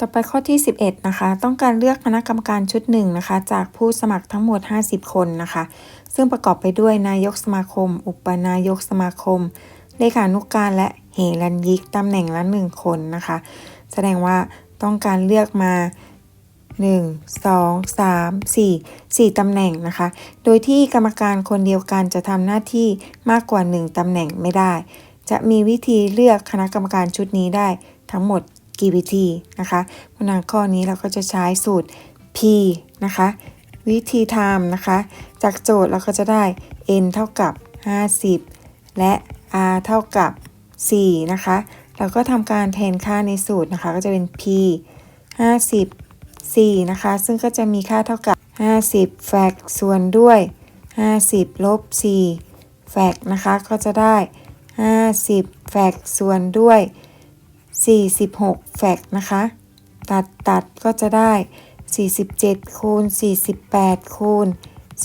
ต่อไปข้อที่ 11 นะคะ ต้องการเลือกคณะกรรมการชุดหนึ่งนะคะ จากผู้สมัครทั้งหมด 50 คนนะคะ ซึ่งประกอบไปด้วยนายกสมาคม อุปนายกสมาคม เลขานุการและเหรัญยิกตำแหน่งละหนึ่งคนนะคะ แสดงว่าต้องการเลือกมา 1 2 3 4 4ตำแหน่งนะคะ โดยที่กรรมการคนเดียวกันจะทำหน้าที่มากกว่า 1ตำแหน่งไม่ได้ จะมีวิธีเลือกคณะกรรมการชุดนี้ได้ทั้งหมด กี่วิธีนะคะเพราะนั้นข้อนี้เราก็จะใช้สูตร P นะคะ วิธีทำนะคะ จากโจทย์เราก็จะได้ n เท่ากับ 50 และ r เท่ากับ 4 นะคะ เราก็ทำการแทนค่าในสูตรนะคะ ก็จะเป็น p 50 4 นะคะ ซึ่งก็จะมีค่าเท่ากับ 50 แฟกส่วนด้วย 50 ลบ 4 แฟกนะคะ ก็จะได้ 50 แฟกส่วนด้วย 46 แฟกนะคะ ตัดตัดก็จะได้ 47 คูณ 48 คูณ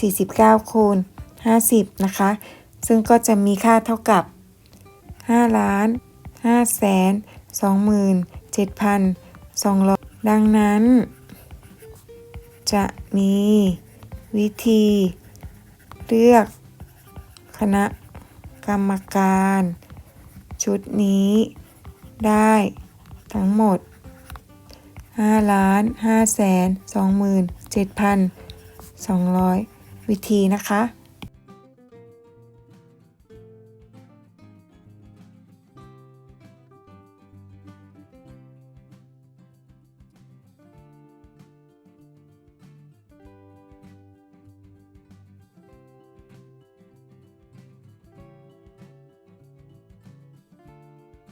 49 คูณ 50 นะคะ ซึ่งก็จะมีค่าเท่ากับ5ล้าน5แสน27,200 ดังนั้น จะมีวิธีเลือกคณะกรรมการ ชุดนี้ ได้ทั้งหมด5ล้าน5แสน27,200 วิธีนะคะ